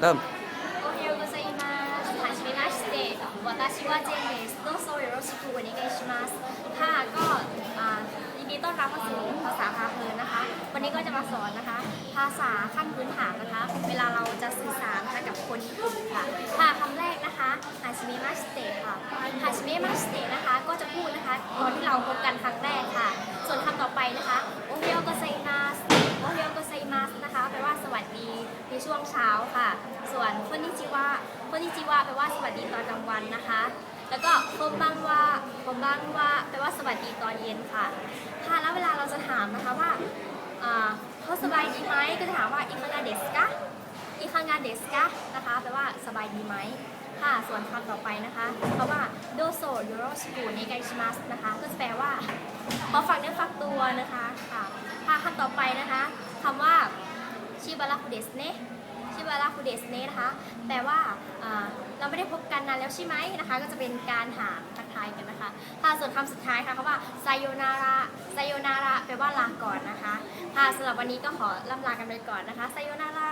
เริ่มโอเฮโยโกไซมาสถานชินาชิเตะวาตาวเจเนสโตโซเรโรชิคุวันนี้ไกชิมัสค่ะก็ยินดีต้อนรับมาสู่ภาษาพาเพลินนะคะ วันนี้ก็จะมาสอนนะคะ ภาษาขั้นพื้นฐานนะคะ เวลาเราจะสื่อสารกับคนญี่ปุ่นค่ะค่ะคำแรกนะคะฮาชิเมมาชิเตะค่ะฮาชิเมมาชิเตะนะคะก็จะพ ดีในช่วงเช้าค่ะ ส่วนคนนิจิวะคนนิจิวะแปลว่าสวัสดีตอนกลางวันนะคะ แล้วก็คมบังวะโคมบังวะแปลว่าสวัสดีตอนเย็นค่ะ ค่ะ แล้วเวลาเราจะถามนะคะว่าอ่าเขาสบายดีไหมก็จะถามว่าอิคังาเดสกะอิคังาเดสกะนะคะ แปลว่าสบายดีไหมค่ะ ส่วนคำต่อไปนะคะคำว่าโดโซโยโรชิกุในไกชิมัสนะคะ ก็จะแปลว่าขอฝากเนื้อฝากตัวนะคะ ค่ะ ค่ะคำต่อไปนะคะคำว่า ชิบาราคุเดสเนะชิบาราคุเดสเนะนะคะแปลว่าอ่าเราไม่ได้พบกันนานแล้วใช่ไหมนะคะ ก็จะเป็นการถามทักทายกันนะคะค่ะส่วนคำสุดท้ายค่ะคำว่าไซโยนาระไซโยนาระแปลว่าลาก่อนนะคะค่ะสำหรับวันนี้ก็ขอล่ำลากันไปก่อนนะคะไซโยนาระ